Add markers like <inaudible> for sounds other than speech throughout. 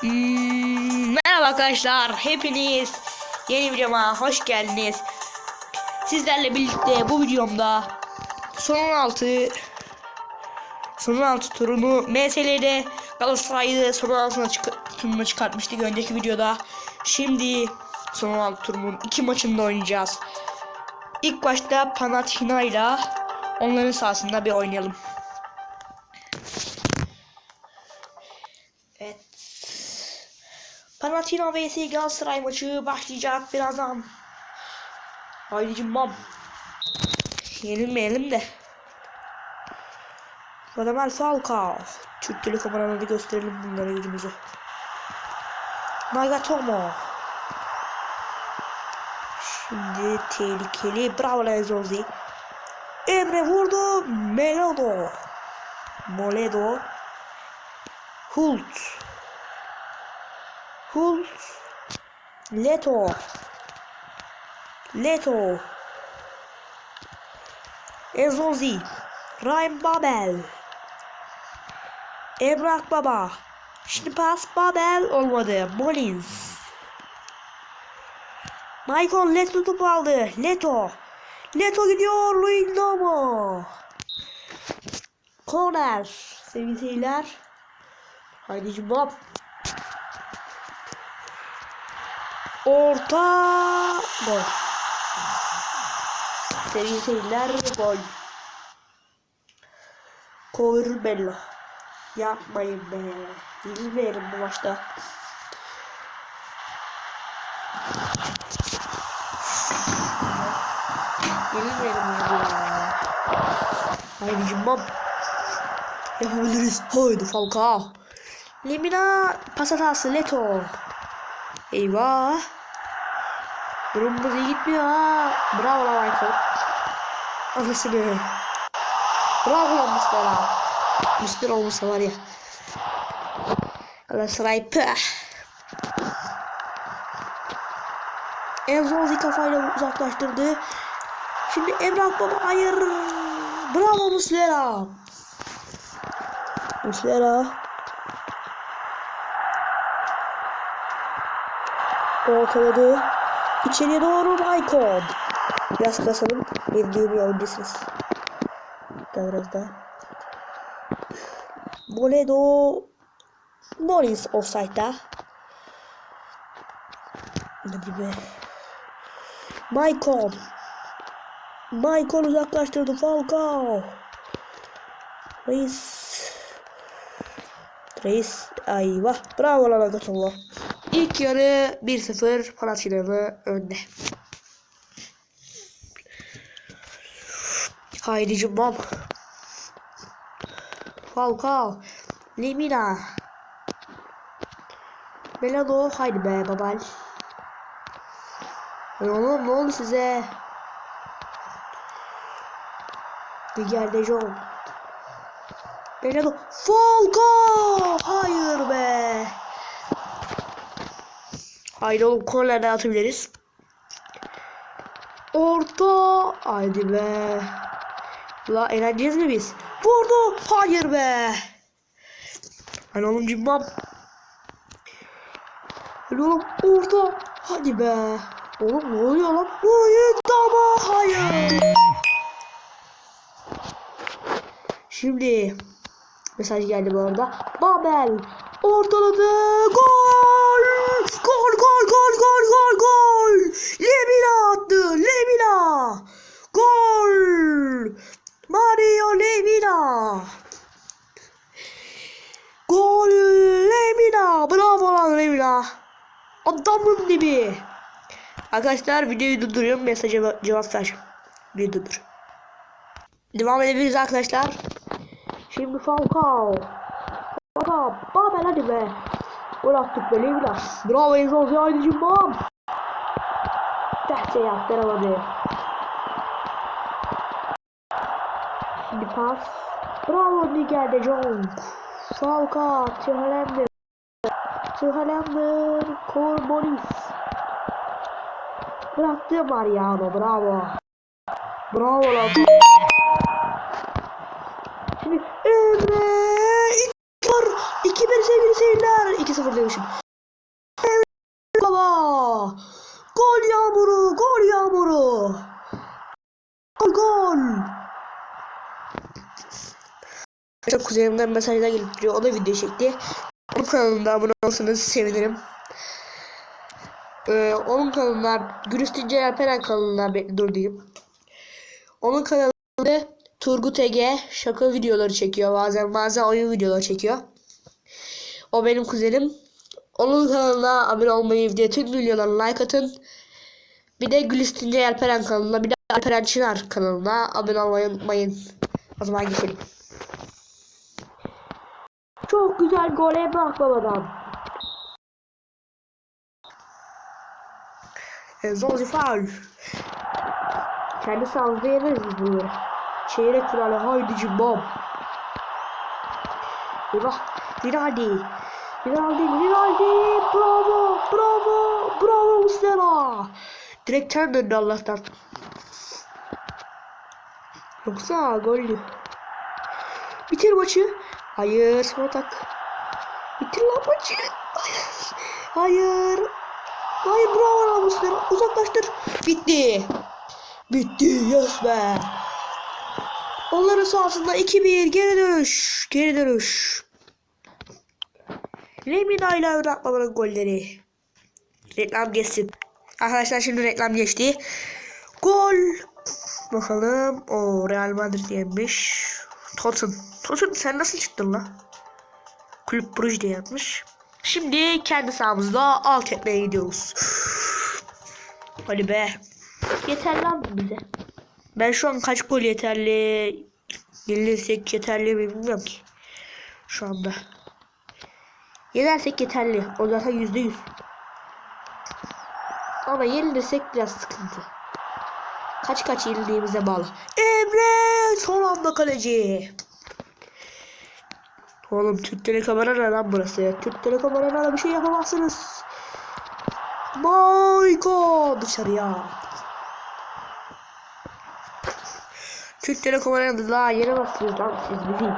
Hmm, merhaba arkadaşlar. Hepiniz yeni videoma hoş geldiniz. Sizlerle birlikte bu videomda son 16 son 16 turunu MSL'de Galatasaray'ı son 16'sına çık turuna çıkartmıştık önceki videoda. Şimdi son 16 turunun iki maçında oynayacağız. İlk başta Panathinaikos'la onların sahasında bir oynayalım. Panathinaikos vs Galatasaray maçı başlayacak birazdan. Haydi cimbam. Yenilmeyelim de. Radamel Falcao. Türk Telekom aranada gösterelim bunlara gücümüzü. Nagatomo. Şimdi tehlikeli. Bravo Lenzozi. Emre vurdu. Melodo. Moledo. Hult. Hult. Leto. Leto. Ezozi. Ryan Babel. Emrah Baba. Şimdi pas Babel olmadı. Molins. Michael Leto topu aldı. Leto. Leto gidiyor. Luindomo. Corner. Sevgili seyirciler. Haydi cümbab. Orta gol. Sevgili seyirciler gol. Cover Bello. Yapmayın be. Yenilmeyelim bu maçta. Yenilmeyelim bu ya. Haydi cümbab. Yapabiliriz. Haydi Falcao. Lemina pas hatası Leto. Eyvah. Durumumuz iyi gitmiyor ha. Bravo lan Michael. Anasını. Bravo lan Muslera. Muslera olmasa var ya. Galatasaray püh. Enzozi kafayla uzaklaştırdı. Şimdi Emrah Baba hayır. Bravo Muslera. Muslera. Ortaladı. İçeriye doğru Michael. Biraz basalım. Bildiğim bir oyuncusuz. Daha biraz daha. Moledo. Morris offside'da. Hadi be. Michael. Michael uzaklaştırdı Falcao. Reis. Reis. Ayvah. Bravo lan Agatollah. İlk yarı 1-0 Panathinaikos'u önde. Haydi cumbam. Falcao. Lemina. Melano. Haydi be babal. Oğlum ne oldu size? Miguel de Jong. Melano. Falcao. Hayır be. Haydi oğlum kornerden atabiliriz. Orta. Haydi be. La eğleneceğiz mi biz? Vurdu. Hayır be. Hani oğlum cimbam. Hadi oğlum orta. Hadi be. Oğlum ne oluyor lan? Hayır ama hayır. Şimdi mesaj geldi bu arada. Babel ortaladı. Gol gol gol gol gol gol! Lemina attı. Lemina! Gol! Mario Lemina! Gol Lemina! Bravo lan Lemina! Adamın dibi! Arkadaşlar videoyu durduruyorum. Mesaja cevap vereceğim. Videoyu durdur. Devam edebiliriz arkadaşlar. Şimdi Falcao. Falcao. Babel hadi be. Gol attık be Lemina. Bravo Enzo haydi cimbom. Tehce yaptıramadı. Şimdi pas. Bravo Miguel de Jong. Falcao. Tühalemdir. Tühalemdir. Korbonis. Bıraktı Mariano. Bravo. Bravo lan. Şimdi Emre. Var. 2-1 sevgili seyirciler. 2-0 demişim. Baba. Gol yağmuru. Gol yağmuru. Gol gol. Çok kuzenimden mesajlar gelip. O da video çekti. Onun kanalında abone olursanız sevinirim. Ee, onun kanalına Gülistin Celal Peren kanalına dur diyeyim. Onun kanalında Turgut Ege şaka videoları çekiyor. Bazen bazen oyun videoları çekiyor. O benim kuzenim. Onun kanalına abone olmayı ve tüm videolarına like atın. Bir de Gülistin Celal Peren kanalına bir de Alperen Çınar kanalına abone olmayı unutmayın. O zaman geçelim. Çok güzel gole bak babadan. Zonzi faul. Kendi sahamızda yeneriz biz bunları. Çeyrek finale haydi cimbom. Eyvah. Rinaldi. Rinaldi. Rinaldi. Bravo. Bravo. Bravo Muslera. Direkten döndü Allah'tan. Yoksa gollü. Bitir maçı. Hayır. Son atak. Bitir lan maçı. Hayır. Hayır. Bravo lan Muslera. Uzaklaştır. Bitti. Bitti. Yes be. Onların sahasında 2-1 geri dönüş. Geri dönüş. Lemina ile oynatmaların golleri. Reklam geçsin. Arkadaşlar şimdi reklam geçti. Gol. Bakalım. O Real Madrid yenmiş. Tosun. Tosun sen nasıl çıktın lan? Kulüp Bruges diye yapmış. Şimdi kendi sahamızda alt etmeye gidiyoruz. <sighs> Hadi be. Yeter lan bu bize. Ben şu an kaç gol yeterli yenilirsek yeterli mi bilmiyorum ki. Şu anda. Yenersek yeterli. O zaten yüzde yüz. Ama yenilirsek biraz sıkıntı. Kaç kaç yenildiğimize bağlı. Emre son anda kaleci. Oğlum Türk Telekom Arena lan burası. Türk Telekom Arena'da bir şey yapamazsınız. Maiko dışarıya. Türk Telekom Arena'da daha yenemezsiniz lan siz bizi.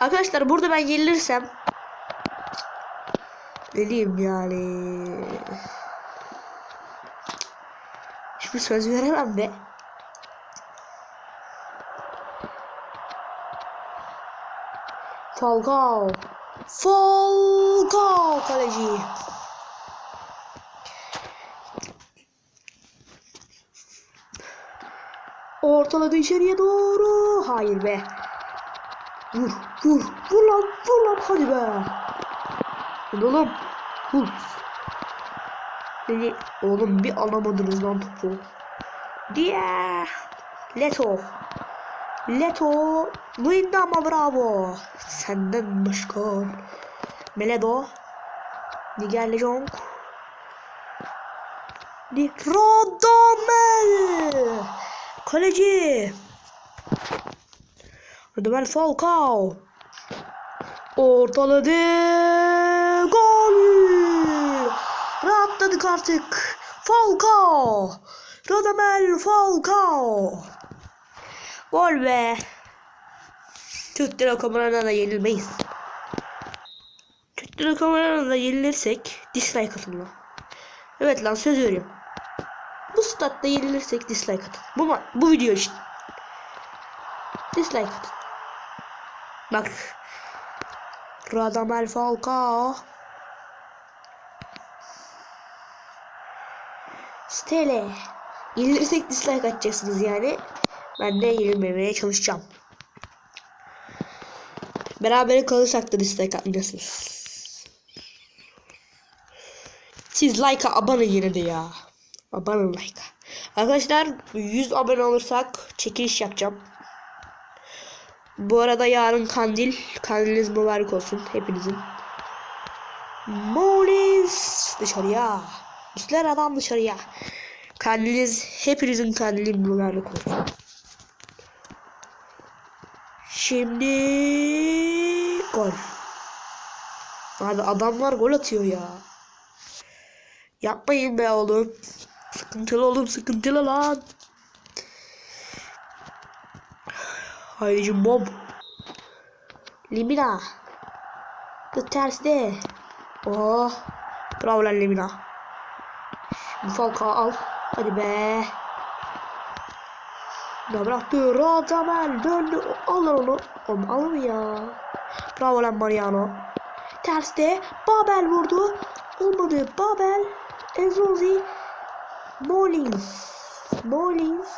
Arkadaşlar burada ben yenilirsem ne diyeyim yani hiçbir söz veremem be. Falcao. Falcao kaleci. Ortaladı içeriye doğru. Hayır be. Vur, vur, vur lan, vur lan hadi be. Hadi oğlum. Vur. Beni oğlum bir alamadınız lan topu. Diye. Leto. Leto. Luyendama bravo. Senden başka. Meledo. Nigel Jong. Di Rodamel. Kaleci. Rodamel Falcao. Ortaladı. Rahatladık artık. Falcao. Rodamel Falcao. Gol be. Türk Telekom Arena'da yenilmeyiz. Türk Telekom Arena'da yenilirsek dislike atın lan. Evet lan söz veriyorum. Bu statta yenilirsek dislike atın. Bu, bu video için. Dislike atın. Bak. Radamel Falcao. Stele. Yenilirsek dislike atacaksınız yani. Ben de yenilmemeye çalışacağım. Beraber kalırsak da dislike atmayasınız. Siz like'a abone yine de ya. Abone like'a. Arkadaşlar 100 abone olursak çekiliş yapacağım. Bu arada yarın kandil. Kandiliniz mübarek olsun hepinizin. Molis dışarıya. Üstler adam dışarıya. Kandiliniz hepinizin kandili mübarek olsun. Şimdi gol. Abi adamlar gol atıyor ya. Yapmayın be oğlum. Sıkıntılı oğlum sıkıntılı lan. Haydi bob. Limina. The terste. Oh. Bravo lan Limina. Bu Falcao al. Hadi be. Ne bıraktı? Radamel döndü. Alır onu. Oğlum alır ya. Bravo lan Mariano. Terste. Babel vurdu. Olmadı. Babel. Enzozi. Mullins. Mullins.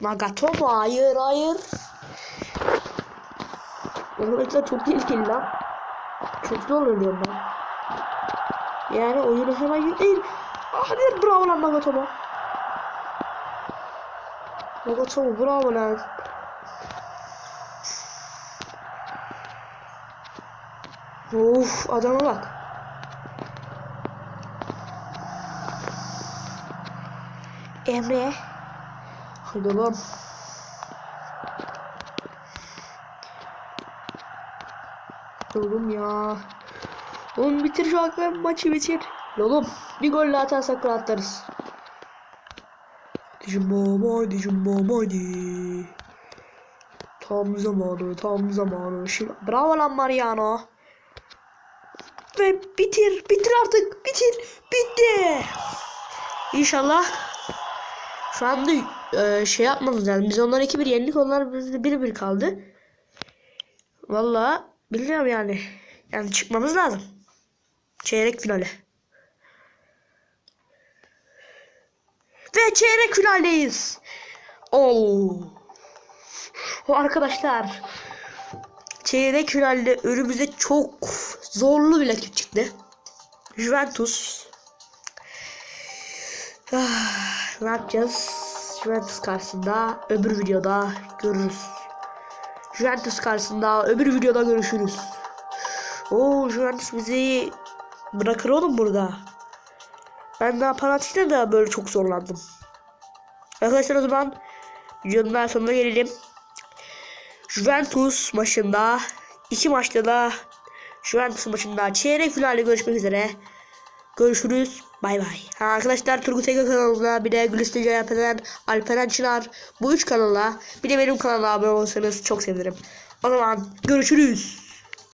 Nagatomo hayır hayır. Oğlum çok tehlikeli lan. Çok zor ölüyorum ben. Yani oyunu hemen yükleyin. Hadi bravo lan Nagatomo. Nagatomo bravo lan. Of adama bak. Emre. Hadi oğlum. Oğlum ya. Oğlum bitir şu akla maçı bitir. Oğlum bir golle atarsak rahatlarız. Dijimbo haydi Dijimbo haydi. Tam zamanı tam zamanı. Şimdi bravo lan Mariano. Ve bitir bitir artık bitir bitti. İnşallah şu anda e, şey yapmamız lazım. Biz onlar 2-1 yendik. Onlar bizde 1-1 kaldı. Vallahi bilmiyorum yani. Yani çıkmamız lazım. Çeyrek finale. Ve çeyrek finaldeyiz. Oo. O arkadaşlar. Çeyrek finalde önümüze çok zorlu bir rakip çıktı. Juventus. Ah, ne yapacağız? Juventus karşısında öbür videoda görürüz. Juventus karşısında öbür videoda görüşürüz. Oo Juventus bizi bırakır oğlum burada. Ben daha Panathinaikos'ta da böyle çok zorlandım. Arkadaşlar o zaman videonun daha sonuna gelelim. Juventus maçında iki maçta da Juventus maçında çeyrek finalde görüşmek üzere. Görüşürüz. Bay bay. Arkadaşlar Turgut Ege kanalına bir de Gülistan Alperen, Alperen Çınar bu üç kanala bir de benim kanala abone olursanız çok sevinirim. O zaman görüşürüz.